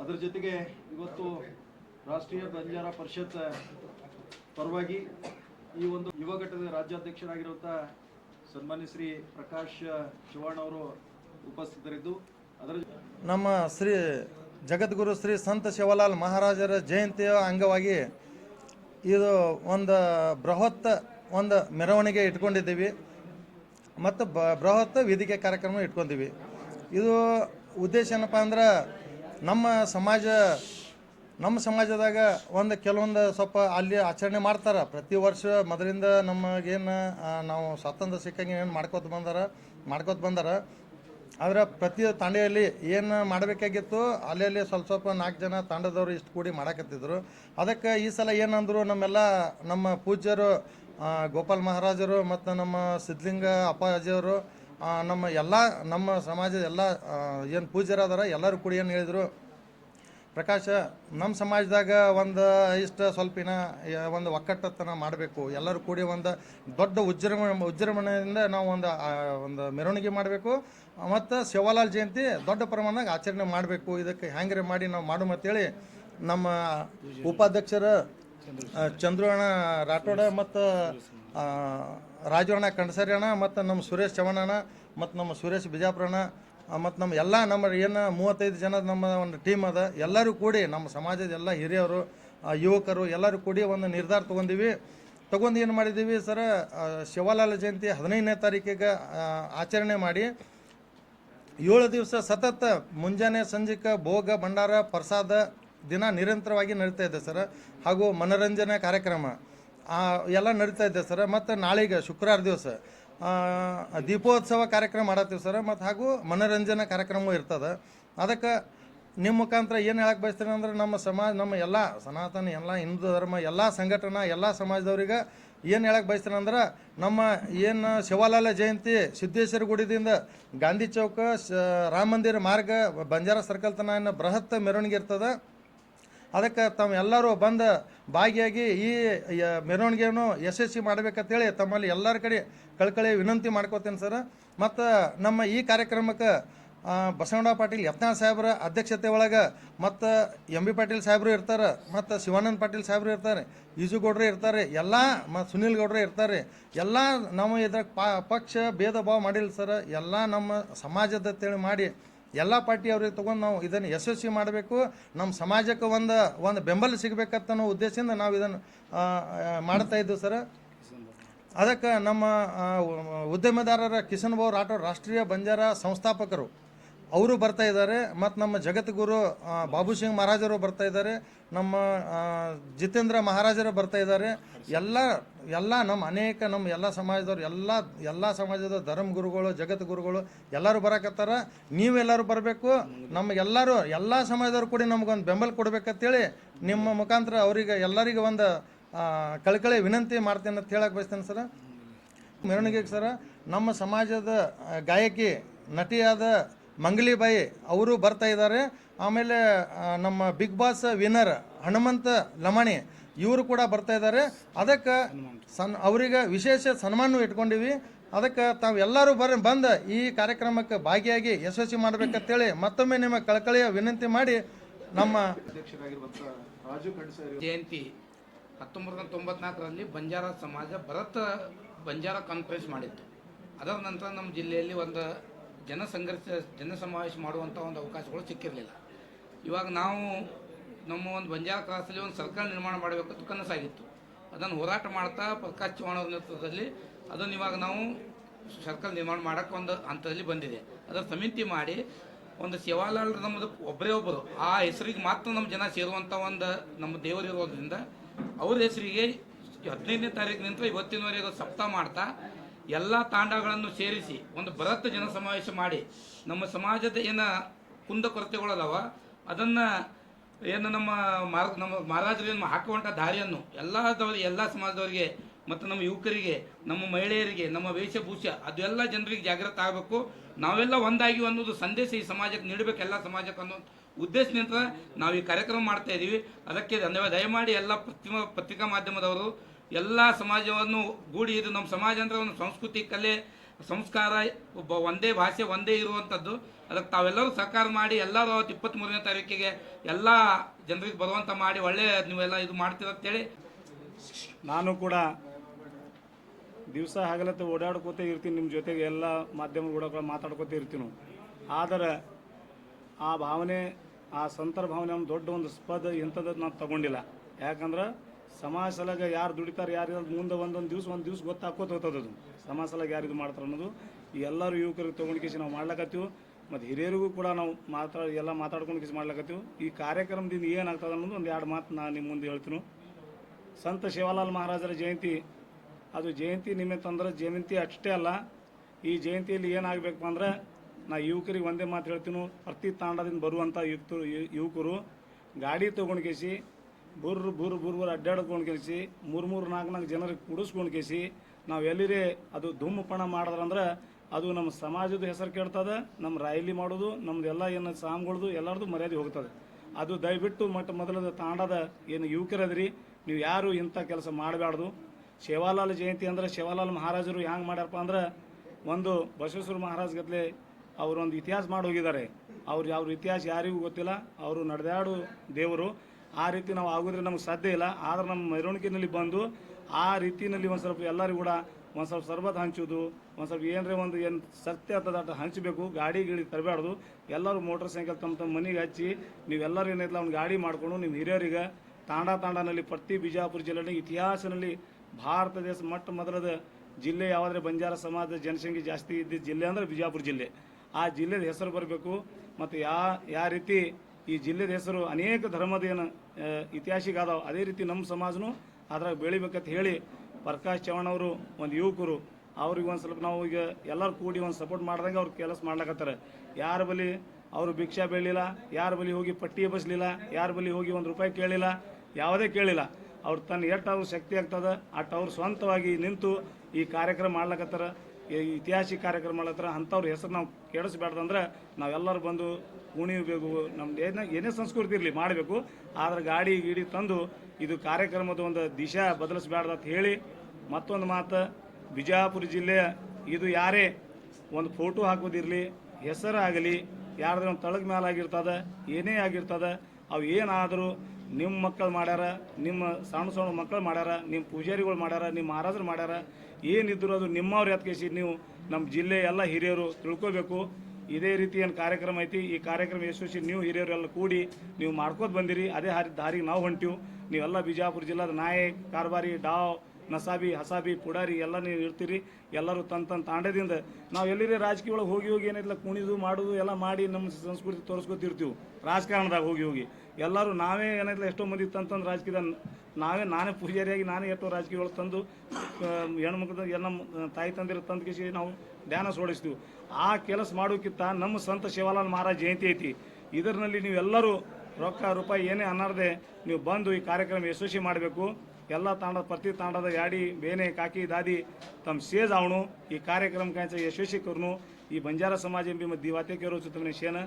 ಅದರ ಜೊತೆಗೆ ಇವತ್ತು ರಾಷ್ಟ್ರೀಯ ಬಂಜಾರ ಪರಿಷತ್ ಪರವಾಗಿ ಈ ಒಂದು ಯುವ ಘಟಕದ ರಾಜ್ಯಾಧ್ಯಕ್ಷರಾಗಿರುವಂಥ ಸನ್ಮಾನ್ಯ ಶ್ರೀ ಪ್ರಕಾಶ್ ಚವ್ಹಾಣ್ ಅವರು ಉಪಸ್ಥಿತರಿದ್ದು, ಅದರ ನಮ್ಮ ಶ್ರೀ ಜಗದ್ಗುರು ಶ್ರೀ ಸಂತ ಶಿವಲಾಲ್ ಮಹಾರಾಜರ ಜಯಂತಿಯ ಅಂಗವಾಗಿ ಇದು ಒಂದು ಬೃಹತ್ ಒಂದು ಮೆರವಣಿಗೆ ಇಟ್ಕೊಂಡಿದ್ದೀವಿ. ಮತ್ತು ಬೃಹತ್ ವೇದಿಕೆ ಕಾರ್ಯಕ್ರಮ ಇಟ್ಕೊಂಡಿವಿ ಇದು ಉದ್ದೇಶ ಏನಪ್ಪ ಅಂದ್ರೆ ನಮ್ಮ ಸಮಾಜ, ನಮ್ಮ ಸಮಾಜದಾಗ ಒಂದು ಕೆಲವೊಂದು ಸ್ವಲ್ಪ ಅಲ್ಲಿ ಆಚರಣೆ ಮಾಡ್ತಾರೆ. ಪ್ರತಿ ವರ್ಷ ಮೊದಲಿಂದ ನಮಗೇನು ನಾವು ಸ್ವಾತಂತ್ರ್ಯ ಸಿಕ್ಕಂಗೆ ಏನು ಮಾಡ್ಕೋತ ಬಂದಾರ ಮಾಡ್ಕೋತ ಬಂದಾರ. ಆದರೆ ಪ್ರತಿ ತಾಂಡೆಯಲ್ಲಿ ಏನು ಮಾಡಬೇಕಾಗಿತ್ತು ಅಲ್ಲಲ್ಲಿ ಸ್ವಲ್ಪ ಸ್ವಲ್ಪ ನಾಲ್ಕು ಜನ ತಾಂಡದವರು ಇಷ್ಟು ಕೂಡಿ ಮಾಡಕತ್ತಿದ್ರು. ಅದಕ್ಕೆ ಈ ಸಲ ಏನಂದ್ರು ನಮ್ಮೆಲ್ಲ ನಮ್ಮ ಪೂಜ್ಯರು ಗೋಪಾಲ್ ಮಹಾರಾಜರು ಮತ್ತು ನಮ್ಮ ಸಿದ್ಧಲಿಂಗ ಅಪ್ಪಾಜಿಯವರು ನಮ್ಮ ಎಲ್ಲ, ನಮ್ಮ ಸಮಾಜದ ಎಲ್ಲ ಏನು ಪೂಜ್ಯರಾದಾರ, ಎಲ್ಲರೂ ಕೂಡಿ ಏನು ಹೇಳಿದರು, ಪ್ರಕಾಶ ನಮ್ಮ ಸಮಾಜದಾಗ ಒಂದು ಇಷ್ಟು ಸ್ವಲ್ಪಿನ ಒಂದು ಒಕ್ಕಟ್ಟತನ ಮಾಡಬೇಕು. ಎಲ್ಲರೂ ಕೂಡಿ ಒಂದು ದೊಡ್ಡ ಉಜ್ಜೃಂಭಣೆ ಉಜ್ಜೃಂಭಣೆಯಿಂದ ನಾವು ಒಂದು ಒಂದು ಮೆರವಣಿಗೆ ಮಾಡಬೇಕು. ಮತ್ತು ಶಿವಲಾಲ್ ಜಯಂತಿ ದೊಡ್ಡ ಪ್ರಮಾಣದಾಗ ಆಚರಣೆ ಮಾಡಬೇಕು. ಇದಕ್ಕೆ ಹ್ಯಾಂಗ್ರೆ ಮಾಡಿ ನಾವು ಮಾಡು ಅಂತೇಳಿ ನಮ್ಮ ಉಪಾಧ್ಯಕ್ಷರು ಚಂದ್ರಣ್ಣ ರಾಠೋಡ ಮತ್ತು ರಾಜವಣ್ಣ ಕಂಡಸರಿ ಅಣ್ಣ, ಮತ್ತು ನಮ್ಮ ಸುರೇಶ್ ಚವಣಣ್ಣ ಮತ್ತು ನಮ್ಮ ಸುರೇಶ್ ಬಿಜಾಪುರಣ್ಣ ಮತ್ತು ನಮ್ಮ ಎಲ್ಲ ನಮ್ಮ ಏನು ಮೂವತ್ತೈದು ಜನ ನಮ್ಮ ಒಂದು ಟೀಮ್ ಅದ, ಎಲ್ಲರೂ ಕೂಡಿ ನಮ್ಮ ಸಮಾಜದ ಎಲ್ಲ ಹಿರಿಯರು ಯುವಕರು ಎಲ್ಲರೂ ಕೂಡಿ ಒಂದು ನಿರ್ಧಾರ ತೊಗೊಂಡಿವಿ. ತಗೊಂಡು ಏನು ಮಾಡಿದ್ದೀವಿ ಸರ್ ಶಿವಲಾಲ ಜಯಂತಿ ಹದಿನೈದನೇ ತಾರೀಕಿಗೆ ಆಚರಣೆ ಮಾಡಿ, ಏಳು ದಿವಸ ಸತತ ಮುಂಜಾನೆ ಸಂಜಿಕ ಭೋಗ, ಭಂಡಾರ, ಪ್ರಸಾದ ದಿನ ನಿರಂತರವಾಗಿ ನಡೀತಾ ಇದೆ ಸರ್, ಹಾಗೂ ಮನೋರಂಜನೆ ಕಾರ್ಯಕ್ರಮ ಎಲ್ಲ ನಡೀತಾ ಇದೆ ಸರ್, ಮತ್ತು ನಾಳೆಗೆ ಶುಕ್ರವಾರ ದಿವಸ ದೀಪೋತ್ಸವ ಕಾರ್ಯಕ್ರಮ ಮಾಡತ್ತೀವಿ ಸರ್, ಮತ್ತು ಹಾಗೂ ಮನೋರಂಜನೆ ಕಾರ್ಯಕ್ರಮ ಇರ್ತದೆ. ಅದಕ್ಕೆ ನಿಮ್ಮ ಮುಖಾಂತರ ಏನು ಹೇಳಕ್ಕೆ ಬಯಸ್ತೀನಿ ಅಂದ್ರೆ, ನಮ್ಮ ಸಮಾಜ, ನಮ್ಮ ಎಲ್ಲ ಸನಾತನ, ಎಲ್ಲ ಹಿಂದೂ ಧರ್ಮ, ಎಲ್ಲ ಸಂಘಟನಾ, ಎಲ್ಲ ಸಮಾಜದವ್ರಿಗೆ ಏನು ಹೇಳಕ್ಕೆ ಬಯಸ್ತೀನಿ ಅಂದ್ರೆ, ನಮ್ಮ ಏನು ಶಿವಾಲಾಲ ಜಯಂತಿ ಸಿದ್ದೇಶ್ವರ ಗುಡಿದಿಂದ ಗಾಂಧಿ ಚೌಕ ರಾಮ ಮಂದಿರ ಮಾರ್ಗ, ಬಂಜಾರ ಸರ್ಕಲ್ತನ ಬೃಹತ್ ಮೆರವಣಿಗೆ ಇರ್ತದೆ. ಅದಕ್ಕೆ ತಾವು ಎಲ್ಲರೂ ಬಂದು ಭಾಗಿಯಾಗಿ ಈ ಮೆರವಣಿಗೆಯನ್ನು ಯಶಸ್ವಿ ಮಾಡಬೇಕಂತೇಳಿ ತಮ್ಮಲ್ಲಿ ಎಲ್ಲರ ಕಡೆ ಕಳ್ಕಳಿ ವಿನಂತಿ ಮಾಡ್ಕೋತೀನಿ ಸರ್. ಮತ್ತು ನಮ್ಮ ಈ ಕಾರ್ಯಕ್ರಮಕ್ಕೆ ಬಸವಣ್ಣ ಪಾಟೀಲ್, ಯತ್ನಾಳ್ ಸಾಹೇಬ್ರ ಅಧ್ಯಕ್ಷತೆ ಒಳಗೆ ಮತ್ತು ಎಂ ಬಿ ಪಾಟೀಲ್ ಸಾಹೇಬರು ಇರ್ತಾರೆ, ಮತ್ತು ಶಿವಾನಂದ ಪಾಟೀಲ್ ಸಾಹೇಬರು ಇರ್ತಾರೆ ಈಜುಗೌಡ್ರು ಇರ್ತಾರೆ, ಎಲ್ಲ ಮತ್ತು ಸುನಿಲ್ ಗೌಡ್ರು ಇರ್ತಾರೆ, ಎಲ್ಲ ನಾವು ಇದ್ರಾಗ ಪಕ್ಷ ಭೇದ ಭಾವ ಮಾಡಿಲ್ಲ ಸರ್. ಎಲ್ಲ ನಮ್ಮ ಸಮಾಜದ ಅಂತೇಳಿ ಮಾಡಿ ಎಲ್ಲ ಪಾರ್ಟಿ ಅವ್ರಿಗೆ ತೊಗೊಂಡು ನಾವು ಇದನ್ನು ಯಶಸ್ವಿ ಮಾಡಬೇಕು. ನಮ್ಮ ಸಮಾಜಕ್ಕೆ ಒಂದು ಒಂದು ಬೆಂಬಲ ಸಿಗಬೇಕಂತ ಅನ್ನೋ ಉದ್ದೇಶದಿಂದ ನಾವು ಇದನ್ನು ಮಾಡ್ತಾ ಇದ್ದೀವಿ ಸರ್. ಅದಕ್ಕೆ ನಮ್ಮ ಉದ್ಯಮದಾರರ ಕಿಶನ್ ಬೌರ್ ರಾಠೋಡ್, ರಾಷ್ಟ್ರೀಯ ಬಂಜಾರ ಸಂಸ್ಥಾಪಕರು. ಅವರು ಬರ್ತಾ ಇದ್ದಾರೆ, ಮತ್ತು ನಮ್ಮ ಜಗದ್ಗುರು ಬಾಬು ಸಿಂಗ್ ಮಹಾರಾಜರು ಬರ್ತಾ ಇದ್ದಾರೆ, ನಮ್ಮ ಜಿತೇಂದ್ರ ಮಹಾರಾಜರು ಬರ್ತಾ ಇದ್ದಾರೆ. ಎಲ್ಲ ಎಲ್ಲ ನಮ್ಮ ಅನೇಕ, ನಮ್ಮ ಎಲ್ಲ ಸಮಾಜದವ್ರು, ಎಲ್ಲ ಎಲ್ಲ ಸಮಾಜದ ಧರ್ಮಗುರುಗಳು, ಜಗದ್ಗುರುಗಳು ಎಲ್ಲರೂ ಬರಕತ್ತಾರ. ನೀವೆಲ್ಲರೂ ಬರಬೇಕು. ನಮಗೆಲ್ಲರೂ ಎಲ್ಲ ಸಮಾಜದವ್ರು ಕೂಡ ನಮಗೊಂದು ಬೆಂಬಲ ಕೊಡ್ಬೇಕಂತೇಳಿ ನಿಮ್ಮ ಮುಖಾಂತರ ಅವರಿಗೆ ಎಲ್ಲರಿಗೆ ಒಂದು ಕಳಕಳಿ ವಿನಂತಿ ಮಾಡ್ತೇನೆ ಅಂತ ಹೇಳಕ್ಕೆ ಬಯಸ್ತೇನೆ ಸರ. ಮೆರವಣಿಗೆಗೆ ಸರ, ನಮ್ಮ ಸಮಾಜದ ಗಾಯಕಿ, ನಟಿಯಾದ ಮಂಗಲಿಬಾಯಿ ಅವರು ಬರ್ತಾ ಇದ್ದಾರೆ. ಆಮೇಲೆ ನಮ್ಮ big boss winner Hanumantha Lamani ಇವರು ಕೂಡ ಬರ್ತಾ ಇದ್ದಾರೆ. ಅದಕ್ಕೆ ಸನ್, ಅವರಿಗೆ ವಿಶೇಷ ಸನ್ಮಾನ ಇಟ್ಕೊಂಡಿವಿ. ಅದಕ್ಕೆ ತಾವು ಎಲ್ಲರೂ ಬರ, ಬಂದು ಈ ಕಾರ್ಯಕ್ರಮಕ್ಕೆ ಭಾಗಿಯಾಗಿ ಯಶಸ್ವಿ ಮಾಡಬೇಕಂತೇಳಿ ಮತ್ತೊಮ್ಮೆ ನಿಮ್ಮ ಕಳಕಳಿಯ ವಿನಂತಿ ಮಾಡಿ ನಮ್ಮ ರಾಜು ಜಯಂತಿ ಹತ್ತೊಂಬತ್ತು ತೊಂಬತ್ನಾಲ್ಕರಲ್ಲಿ ಬಂಜಾರ ಸಮಾಜ ಭರತ್ ಬಂಜಾರ ಕಾನ್ಫರೆನ್ಸ್ ಮಾಡಿತ್ತು. ಅದರ ನಂತರ ನಮ್ಮ ಜಿಲ್ಲೆಯಲ್ಲಿ ಒಂದು ಜನ ಜನಸಮಾವೇಶ ಜನ ಸಮಾವೇಶ ಮಾಡುವಂಥ ಒಂದು ಅವಕಾಶಗಳು ಸಿಕ್ಕಿರಲಿಲ್ಲ. ಇವಾಗ ನಾವು ನಮ್ಮ ಒಂದು ಬಂಜಾರ ಕ್ರಾಸಲ್ಲಿ ಒಂದು ಸರ್ಕಲ್ ನಿರ್ಮಾಣ ಮಾಡಬೇಕು ಅಂತ ಕನಸಾಗಿತ್ತು. ಅದನ್ನು ಹೋರಾಟ ಮಾಡ್ತಾ ಪ್ರಕಾಶ್ ಚವ್ಹಾಣ್ ನೇತೃತ್ವದಲ್ಲಿ ಅದನ್ನು ಇವಾಗ ನಾವು ಸರ್ಕಲ್ ನಿರ್ಮಾಣ ಮಾಡೋಕ್ಕೆ ಒಂದು ಹಂತದಲ್ಲಿ ಬಂದಿದೆ. ಅದರ ಸಮಿತಿ ಮಾಡಿ ಒಂದು ಸೇವಾಲಾಲ್ ನಮ್ಮದು ಒಬ್ಬರೇ ಒಬ್ಬರು, ಆ ಹೆಸರಿಗೆ ಮಾತ್ರ ನಮ್ಮ ಜನ ಸೇರುವಂಥ ಒಂದು ನಮ್ಮ ದೇವರು ಇರೋದ್ರಿಂದ ಅವ್ರ ಹೆಸರಿಗೆ ಹದಿನೈದನೇ ತಾರೀಕಿನಿಂದ ಇವತ್ತಿನವರೆಗೂ ಸಪ್ತಾಹ ಮಾಡ್ತಾ ಎಲ್ಲ ತಾಂಡಗಳನ್ನು ಸೇರಿಸಿ ಒಂದು ಬೃಹತ್ ಜನ ಸಮಾವೇಶ ಮಾಡಿ ನಮ್ಮ ಸಮಾಜದ ಏನ ಕುಂದಕೊರತೆಗಳದಾವ ಅದನ್ನು ಏನು ನಮ್ಮ ಮಾರ, ನಮ್ಮ ಮಹಾರಾಜರು ಹಾಕುವಂಥ ದಾರಿಯನ್ನು ಎಲ್ಲದವರಿಗೆ ಎಲ್ಲ ಸಮಾಜದವರಿಗೆ ಮತ್ತು ನಮ್ಮ ಯುವಕರಿಗೆ, ನಮ್ಮ ಮಹಿಳೆಯರಿಗೆ, ನಮ್ಮ ವೇಷಭೂಷ ಅದೆಲ್ಲ ಜನರಿಗೆ ಜಾಗೃತ ಆಗಬೇಕು. ನಾವೆಲ್ಲ ಒಂದಾಗಿ ಅನ್ನೋದು ಸಂದೇಶ ಈ ಸಮಾಜಕ್ಕೆ ನೀಡಬೇಕು, ಎಲ್ಲ ಸಮಾಜಕ್ಕೆ ಅನ್ನೋ ಉದ್ದೇಶದಿಂದ ನಾವು ಈ ಕಾರ್ಯಕ್ರಮ ಮಾಡ್ತಾ ಇದ್ದೀವಿ ಅದಕ್ಕೆ ದಯಮಾಡಿ ಎಲ್ಲ ಪತ್ರಿಕಾ ಪತ್ರಿಕಾ ಮಾಧ್ಯಮದವರು ಎಲ್ಲ ಸಮಾಜವನ್ನು ಗೂಡಿ ಇದು ನಮ್ಮ ಸಮಾಜ ಅಂದರೆ ಒಂದು ಸಂಸ್ಕೃತಿ, ಕಲೆ, ಸಂಸ್ಕಾರ, ಒಬ್ಬ ಒಂದೇ ಭಾಷೆ, ಒಂದೇ ಇರುವಂಥದ್ದು ಅದಕ್ಕೆ ತಾವೆಲ್ಲರೂ ಸಹಕಾರ ಮಾಡಿ, ಎಲ್ಲರೂ ಅವತ್ತು ಇಪ್ಪತ್ತ್ಮೂರನೇ ತಾರೀಕಿಗೆ ಎಲ್ಲ ಜನರಿಗೆ ಬರುವಂಥ ಮಾಡಿ, ಒಳ್ಳೆ ನೀವೆಲ್ಲ ಇದು ಮಾಡ್ತೀರ ಅಂತೇಳಿ ನಾನು ಕೂಡ ದಿವಸ ಹಗಲತ್ತು ಓಡಾಡ್ಕೋತ ಇರ್ತೀನಿ, ನಿಮ್ಮ ಜೊತೆಗೆ ಎಲ್ಲ ಮಾಧ್ಯಮ ಕೂಡ ಮಾತಾಡ್ಕೋತ ಇರ್ತೀನಿ. ಆದರೆ ಆ ಭಾವನೆ, ಆ ಸಂತರ ಭಾವನೆ ಒಂದು ದೊಡ್ಡ ಒಂದು ಸ್ಪದ ಇಂಥದ್ದು ನಾನು ತಗೊಂಡಿಲ್ಲ. ಯಾಕಂದ್ರೆ ಸಮಾಜ ಸಲಗ ಯಾರು ದುಡಿತಾರೆ, ಯಾರು ಮುಂದೆ ಒಂದೊಂದು ದಿವ್ಸ, ಒಂದು ದಿವ್ಸ ಗೊತ್ತಾಕೋತ ಹೋಗ್ತದದು ಸಮಾಜ ಸಲಗ ಯಾರು ಇದು ಮಾಡ್ತಾರೆ ಅನ್ನೋದು ಈ ಎಲ್ಲರೂ ಯುವಕರಿಗೆ ತೊಗೊಂಡ್ಕೇಸಿ ನಾವು ಮಾಡ್ಲಕತ್ತೀವಿ. ಮತ್ತು ಹಿರಿಯರಿಗೂ ಕೂಡ ನಾವು ಮಾತಾಡ ಎಲ್ಲ ಮಾತಾಡ್ಕೊಂಡು ಕೇಸಿ ಮಾಡ್ಲಕತ್ತೀವಿ. ಈ ಕಾರ್ಯಕ್ರಮದಿಂದ ಏನಾಗ್ತದೆ ಅನ್ನೋದು ಒಂದು ಎರಡು ಮಾತು ನಾನು ನಿಮ್ಮ ಮುಂದೆ ಹೇಳ್ತೀನಿ. ಸಂತ ಶಿವಲಾಲ್ ಮಹಾರಾಜರ ಜಯಂತಿ, ಅದು ಜಯಂತಿ ನಿಮಿತ್ತ ಅಂದ್ರೆ ಜಯಂತಿ ಅಷ್ಟೇ ಅಲ್ಲ, ಈ ಜಯಂತಿಯಲ್ಲಿ ಏನಾಗಬೇಕು ಅಂದ್ರೆ ನಾ ಯುವಕರಿಗೆ ಒಂದೇ ಮಾತು ಹೇಳ್ತೀನಿ. ಪ್ರತಿ ತಾಂಡದಿಂದ ಬರುವಂಥ ಯುವಕರು ಯುವಕರು ಗಾಡಿ ತೊಗೊಂಡು ಕೇಸಿ ಬುರ್ ಬುರ್ ಬುರ್ ಬುರ್ ಅಡ್ಡಾಡ್ಕೊಂಡು ಕೇಸಿ ಮೂರು ಮೂರು, ನಾಲ್ಕು ನಾಲ್ಕು ಜನರಿಗೆ ಕುಡಿಸ್ಕೊಂಡು ಕೇಸಿ ನಾವು ಎಲ್ಲಿರೇ ಅದು ಧೂಮಪಣ ಮಾಡಿದ್ರಂದ್ರೆ ಅದು ನಮ್ಮ ಸಮಾಜದ ಹೆಸರು ಕೇಳ್ತದೆ ನಮ್ಮ ರಾಯಲಿ ಮಾಡೋದು, ನಮ್ದು ಎಲ್ಲ ಏನು ಸಾಮ್ಗಳದು ಎಲ್ಲರದು ಮರ್ಯಾದೆ ಹೋಗ್ತದೆ. ಅದು ದಯವಿಟ್ಟು ಮೊಟ್ಟ ಮೊದಲದ ತಾಂಡದ ಏನು ಯುವಕರದ್ರಿ, ನೀವು ಯಾರು ಇಂಥ ಕೆಲಸ ಮಾಡಬಾರ್ದು ಶಿವಾಲಾಲ್ ಜಯಂತಿ ಅಂದ್ರೆ ಶಿವಾಲಾಲ್ ಮಹಾರಾಜರು ಹ್ಯಾಂಗೆ ಮಾಡ್ಯಾರಪ್ಪ ಅಂದ್ರೆ, ಒಂದು ಬಸವೇಶ್ವರ ಮಹಾರಾಜ್ ಗದ್ಲೆ ಅವರೊಂದು ಇತಿಹಾಸ ಮಾಡಿ ಹೋಗಿದ್ದಾರೆ. ಅವ್ರು, ಅವ್ರ ಇತಿಹಾಸ ಯಾರಿಗೂ ಗೊತ್ತಿಲ್ಲ, ಅವರು ನಡೆದಾಡು ದೇವರು. ಆ ರೀತಿ ನಾವು ಆಗೋದ್ರೆ ನಮ್ಗೆ ಸಾಧ್ಯ ಇಲ್ಲ. ಆದ್ರೆ ನಮ್ಮ ಮೆರವಣಿಗೆನಲ್ಲಿ ಬಂದು ಆ ರೀತಿಯಲ್ಲಿ ಒಂದು ಸ್ವಲ್ಪ ಎಲ್ಲರಿಗೂ ಕೂಡ ಒಂದು ಸ್ವಲ್ಪ ಸರ್ಬತ್ ಹಂಚೋದು, ಒಂದು ಸ್ವಲ್ಪ ಏನರೇ ಒಂದು ಏನು ಸತ್ಯ ಅಂತ ಅಟ್ ಹಂಚಬೇಕು, ಗಾಡಿ ಗಿಡಿ ತರಬಾರ್ದು ಎಲ್ಲರೂ ಮೋಟರ್ ಸೈಕಲ್ ತಮ್ಮ ತಮ್ಮ ಮನೆಗೆ ಹಚ್ಚಿ, ನೀವೆಲ್ಲರೂ ಏನೈತಲ್ಲ ಒಂದು ಗಾಡಿ ಮಾಡಿಕೊಂಡು ನಿಮ್ಮ ಹಿರಿಯರಿಗೆ ತಾಂಡ ತಾಂಡನಲ್ಲಿ ಪ್ರತಿ ಬಿಜಾಪುರ ಜಿಲ್ಲೆಯಲ್ಲಿ ಇತಿಹಾಸನಲ್ಲಿ ಭಾರತ ದೇಶ ಮೊಟ್ಟ ಮೊದಲದ ಜಿಲ್ಲೆ ಯಾವುದ್ರೆ ಬಂಜಾರ ಸಮಾಜದ ಜನಸಂಖ್ಯೆ ಜಾಸ್ತಿ ಇದ್ದ ಜಿಲ್ಲೆ ಅಂದ್ರೆ ಬಿಜಾಪುರ ಜಿಲ್ಲೆ. ಆ ಜಿಲ್ಲೆದ ಹೆಸರು ಬರಬೇಕು. ಮತ್ತು ಯಾ ಯಾವ ರೀತಿ ಈ ಜಿಲ್ಲೆದ ಹೆಸರು ಅನೇಕ ಧರ್ಮದ ಏನು ಆ, ಇತಿಹಾಸಿಕ ಅದಾವ ಅದೇ ರೀತಿ ನಮ್ಮ ಸಮಾಜನೂ ಅದ್ರಾಗ ಬೆಳಿಬೇಕಂತ ಹೇಳಿ ಪ್ರಕಾಶ್ ಚವ್ಹಾಣ್ ಅವರು ಒಂದು ಯುವಕರು ಅವ್ರಿಗೆ ಒಂದು ಸ್ವಲ್ಪ ನಾವು ಈಗ ಎಲ್ಲರೂ ಕೂಡಿ ಒಂದು ಸಪೋರ್ಟ್ ಮಾಡ್ದಂಗೆ ಅವ್ರು ಕೆಲಸ ಮಾಡ್ಲಕತ್ತಾರೆ. ಯಾರ ಬಳಿ ಅವರು ಭಿಕ್ಷಾ ಬೆಳಿಲ್ಲ ಯಾರ ಬಳಿ ಹೋಗಿ ಪಟ್ಟಿ ಬಸ್ಲಿಲ್ಲ ಯಾರ ಬಳಿ ಹೋಗಿ ಒಂದು ರೂಪಾಯಿ ಕೇಳಿಲ್ಲ ಯಾವುದೇ ಕೇಳಿಲ್ಲ. ಅವ್ರು ತನ್ನ ಎಷ್ಟು ಅವ್ರ ಶಕ್ತಿ ಆಗ್ತದೆ ಅಟ್ ಅವ್ರು ಸ್ವಂತವಾಗಿ ನಿಂತು ಈ ಕಾರ್ಯಕ್ರಮ ಮಾಡ್ಲಕತ್ತಾರ. ಈ ಇತಿಹಾಸಿಕ ಕಾರ್ಯಕ್ರಮ ಹತ್ರ ಅಂಥವ್ರ ಹೆಸರು ನಾವು ಕೇಳಿಸ್ಬಾರ್ದಂದ್ರೆ ನಾವೆಲ್ಲರೂ ಬಂದು ಕುಣಿಬೇಕು ನಮ್ದು ಏನೇ ಏನೇ ಸಂಸ್ಕೃತಿ ಇರಲಿ ಮಾಡಬೇಕು. ಆದ್ರೆ ಗಾಡಿ ಗೀಡಿ ತಂದು ಇದು ಕಾರ್ಯಕ್ರಮದ ಒಂದು ದಿಶಾ ಬದಲಿಸ್ಬಾರ್ದು ಅಂತ ಹೇಳಿ ಮತ್ತೊಂದು ಮಾತು, ಬಿಜಾಪುರ ಜಿಲ್ಲೆ ಇದು ಯಾರೇ ಒಂದು ಫೋಟೋ ಹಾಕೋದಿರಲಿ, ಹೆಸರಾಗಲಿ, ಯಾರ್ದ್ರ ಒಂದು ತಳಗ ಮೇಲೆ ಆಗಿರ್ತದೆ, ಏನೇ ಆಗಿರ್ತದೆ, ಅವು ಏನಾದರೂ ನಿಮ್ಮ ಮಕ್ಕಳು ಮಾಡ್ಯಾರ, ನಿಮ್ಮ ಸಣ್ಣ ಸಣ್ಣ ಮಕ್ಕಳು ಮಾಡ್ಯಾರ ನಿಮ್ಮ ಪೂಜಾರಿಗಳು ಮಾಡ್ಯಾರ ನಿಮ್ಮ ಮಹಾರಾಜರು ಮಾಡ್ಯಾರ, ಏನಿದ್ರು ಅದು ನಿಮ್ಮವ್ರು ಎತ್ಕೇಸಿ ನೀವು ನಮ್ಮ ಜಿಲ್ಲೆ ಎಲ್ಲ ಹಿರಿಯರು ತಿಳ್ಕೊಬೇಕು. ಇದೇ ರೀತಿ ಏನು ಕಾರ್ಯಕ್ರಮ ಐತಿ, ಈ ಕಾರ್ಯಕ್ರಮ ಯಶಸ್ವಿ, ನೀವು ಹಿರಿಯರೆಲ್ಲ ಕೂಡಿ ನೀವು ಮಾಡ್ಕೋತ ಬಂದಿರಿ. ಅದೇ ಹಾರಿ ದಾರಿಗೆ ನಾವು ಹೊಂಟಿವು. ನೀವೆಲ್ಲ ಬಿಜಾಪುರ ಜಿಲ್ಲಾದ ನಾಯಕ್, ಕಾರ್ಬಾರಿ ಡಾವ್ ನಸಾಬಿ, ಹಸಾಬಿ, ಪುಡಾರಿ ಎಲ್ಲ ನೀವು ಇರ್ತೀರಿ. ಎಲ್ಲರೂ ತನ್ನ ತನ್ನ ತಾಂಡದಿಂದ ನಾವು ಎಲ್ಲಿರೇ ರಾಜಕೀಯ ಒಳಗೆ ಹೋಗಿ ಹೋಗಿ ಏನಿಲ್ಲ, ಕುಣಿದು ಮಾಡೋದು ಎಲ್ಲ ಮಾಡಿ ನಮ್ಮ ಸಂಸ್ಕೃತಿ ತೋರಿಸ್ಕೊತಿರ್ತೀವಿ. ರಾಜಕಾರಣದಾಗ ಹೋಗಿ ಹೋಗಿ. ಎಲ್ಲರೂ ನಾವೇ ಏನಿಲ್ಲ, ಎಷ್ಟೋ ಮಂದಿ ತಂತಂದು ರಾಜಕೀಯದ ನಾವೇ, ನಾನೇ ಪೂಜಾರಿಯಾಗಿ ನಾನೇ ಎಷ್ಟೋ ರಾಜಕೀಯ ಒಳಗೆ ತಂದು ಹೆಣ್ಮಕ್ಳು ಹೆಣ್ಮಕ್ಳದ ಎಲ್ಲ ನಮ್ಮ ತಾಯಿ ತಂದಿರೋ ತಂದು ಕಿಸಿ ನಾವು ಧ್ಯಾನ ಸೋಡಿಸ್ತೀವಿ. ಆ ಕೆಲಸ ಮಾಡೋಕ್ಕಿಂತ ನಮ್ಮ ಸಂತ ಶಿವಲಾಲ್ ಮಹಾರಾಜ್ ಜಯಂತಿ ಐತಿ. ಇದರಲ್ಲಿ ನೀವೆಲ್ಲರೂ ರೊಕ್ಕ, ರೂಪಾಯಿ ಏನೇ ಅನ್ನರ್ದೆ ನೀವು ಬಂದು ಈ ಕಾರ್ಯಕ್ರಮ ಯಶಸ್ವಿ ಮಾಡಬೇಕು. ಎಲ್ಲ ತಾಂಡ ಪ್ರತಿ ತಾಂಡದ ಯಾಡಿ ಬೇನೆ, ಕಾಕಿ, ದಾದಿ ತಮ್ಮ ಸೇಜ್ ಅವನು ಈ ಕಾರ್ಯಕ್ರಮ ಕಾಂಚ ಯಶಸ್ವಿ ಕರ್ನು. ಈ ಬಂಜಾರ ಸಮಾಜ ಎಂಬಿ ದಿವಾತೆ ಕೇರೋ ಚಿತ್ರಣ ಶೇನ.